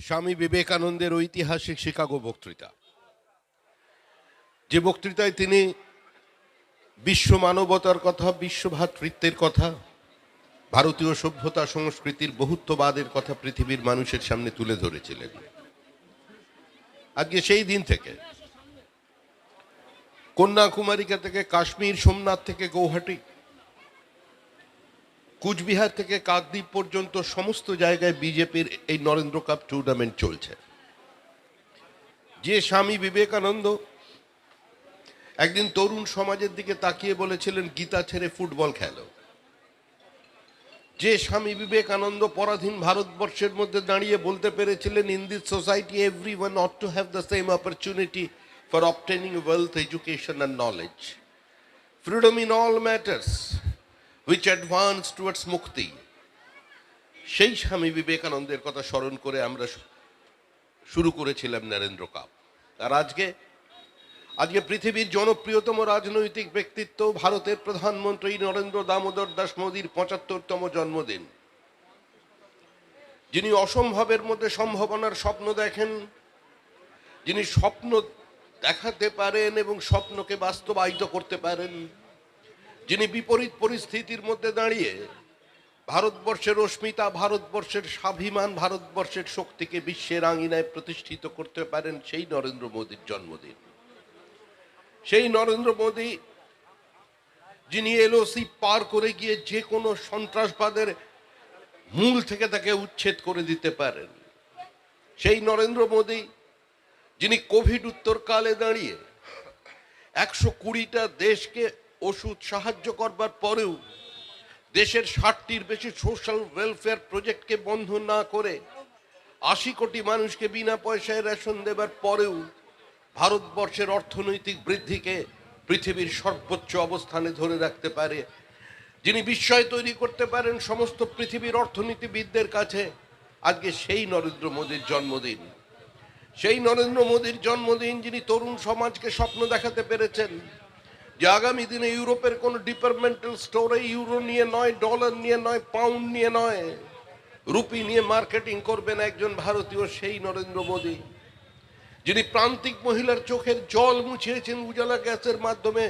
স্বামী বিবেকানন্দের ঐতিহাসিক শিকাগো বক্তৃতা। যে বক্তৃতায় তিনি বিশ্ব মানবতার কথা, বিশ্ব ভ্রাতৃত্বের কথা, ভারতীয় সভ্যতা সংস্কৃতির বহুত্ববাদের কথা পৃথিবীর মানুষের সামনে তুলে ধরেছিলেন। আজকে সেই দিন থেকে কন্যাকুমারিকা থেকে কাশ্মীর সোমনাথ থেকে গৌহাটি কুচবিহার থেকে কাকদ্বীপ পর্যন্ত সমস্ত জায়গায় বিজেপির এই নরেন্দ্র কাপ টুর্নামেন্ট চলছে। যে স্বামী বিবেকানন্দ একদিন তরুণ সমাজের দিকে তাকিয়ে বলেছিলেন, গীতা ছেড়ে ফুটবল খেলো। যে স্বামী বিবেকানন্দ পরাধীন ভারতবর্ষের মধ্যে দাঁড়িয়ে বলতে পেরেছিলেন in this society every one ought to have the same opportunity for obtaining wealth education and knowledge freedom in all matters which advance towards মুক্তি সেই স্বামী বিবেকানন্দের কথা স্মরণ করে আমরা শুরু করেছিলাম নরেন্দ্র কাপ। আর আজকে আজকে পৃথিবীর জনপ্রিয়তম রাজনৈতিক ব্যক্তিত্ব ভারতের প্রধানমন্ত্রী নরেন্দ্র দামোদর দাস মোদীর পঁচাত্তরতম জন্মদিন। যিনি অসম্ভবের মধ্যে সম্ভাবনার স্বপ্ন দেখেন, যিনি স্বপ্ন দেখাতে পারেন এবং স্বপ্নকে বাস্তবায়িত করতে পারেন। যিনি বিপরীত পরিস্থিতির মধ্যে দাঁড়িয়ে ভারতবর্ষের অস্মিতা, ভারতবর্ষের স্বাভিমান, ভারতবর্ষের শক্তিকে বিশ্বের আঙিনায় প্রতিষ্ঠিত করতে পারেন সেই নরেন্দ্র মোদীর জন্মদিন। সেই নরেন্দ্র মোদী, যিনি এলওসি পার করে গিয়ে যে কোনো সন্ত্রাসবাদের মূল থেকে তাকে উচ্ছেদ করে দিতে পারেন। সেই নরেন্দ্র মোদী, যিনি কোভিড উত্তরকালে দাঁড়িয়ে একশো কুড়িটা দেশকে ওষুধ সাহায্য করবার পরেও দেশের ষাটটির বেশি সোশ্যাল ওয়েলফেয়ার প্রজেক্টকে বন্ধ না করে আশি কোটি মানুষকে বিনা পয়সায় রেশন দেবার পরেও ভারতবর্ষের অর্থনৈতিক বৃদ্ধিকে পৃথিবীর সর্বোচ্চ অবস্থানে ধরে রাখতে পারে। যিনি বিস্ময় তৈরি করতে পারেন সমস্ত পৃথিবীর অর্থনীতিবিদদের কাছে, আজকে সেই নরেন্দ্র মোদীর জন্মদিন। সেই নরেন্দ্র মোদীর জন্মদিন যিনি তরুণ সমাজকে স্বপ্ন দেখাতে পেরেছেন যে আগামী দিনে ইউরোপের কোন ডিপার্টমেন্টাল স্টোরে ইউরো নিয়ে নয় ডলার নিয়ে নয় পাউন্ড নিয়ে নয় রুপি নিয়ে মার্কেটিং করবেন একজন ভারতীয় সেই নরেন্দ্র মোদী, যিনি প্রান্তিক মহিলার চোখের জল মুছিয়েছেন উজালা গ্যাসের মাধ্যমে,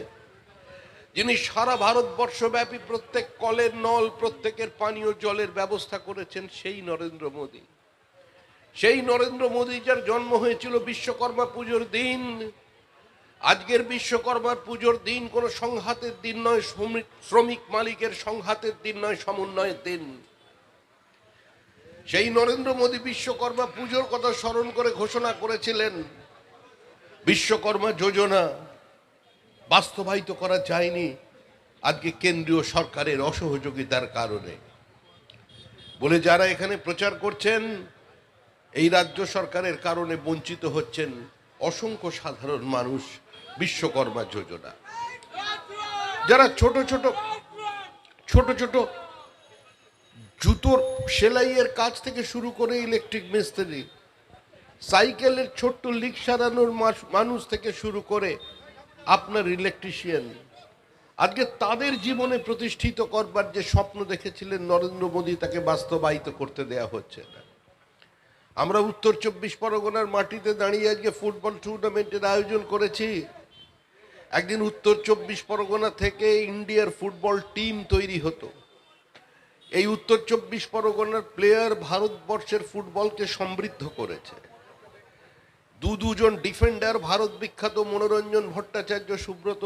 যিনি সারা ভারতবর্ষব্যাপী প্রত্যেক কলের নল, প্রত্যেকের পানীয় জলের ব্যবস্থা করেছেন সেই নরেন্দ্র মোদী। সেই নরেন্দ্র মোদী যার জন্ম হয়েছিল বিশ্বকর্মা পুজোর দিন আজকের বিশ্বকর্মার পুজোর দিন কোনো সংঘাতের দিন নয়, শ্রমিক শ্রমিক মালিকের সংঘাতের দিন নয়, সমন্বয়ের দিন। সেই নরেন্দ্র মোদী বিশ্বকর্মা পুজোর কথা স্মরণ করে ঘোষণা করেছিলেন, বিশ্বকর্মা যোজনা বাস্তবায়িত করা যায়নি, আজকে কেন্দ্রীয় সরকারের অসহযোগিতার কারণে। বলে যারা এখানে প্রচার করছেন, এই রাজ্য সরকারের কারণে বঞ্চিত হচ্ছেন অসংখ্য সাধারণ মানুষ। বিশ্বকর্মা যোজনা। যারা ছোট ছোট ছোট ছোট জুতোর সেলাইয়ের কাজ থেকে শুরু করে ইলেকট্রিক মিস্ত্রি সাইকেলের ছোট্ট লিক সারানোর মানুষ থেকে শুরু করে আপনার ইলেকট্রিশিয়ান আজকে তাদের জীবনে প্রতিষ্ঠিত করবার যে স্বপ্ন দেখেছিলেন নরেন্দ্র মোদী, তাকে বাস্তবায়িত করতে দেয়া হচ্ছে না। আমরা উত্তর চব্বিশ পরগনার মাটিতে দাঁড়িয়ে আজকে ফুটবল টুর্নামেন্টের আয়োজন করেছি। একদিন উত্তর চব্বিশ পরগনা থেকে ইন্ডিয়ার ফুটবল টিম তৈরি হতো। এই উত্তর চব্বিশ পরগনার প্লেয়ার ভারতবর্ষের ফুটবলকে সমৃদ্ধ করেছে। দু দুজন ডিফেন্ডার, ভারত বিখ্যাত মনোরঞ্জন ভট্টাচার্য, সুব্রত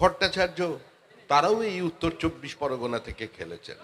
ভট্টাচার্য, তারাও এই উত্তর চব্বিশ পরগনা থেকে খেলেছেন।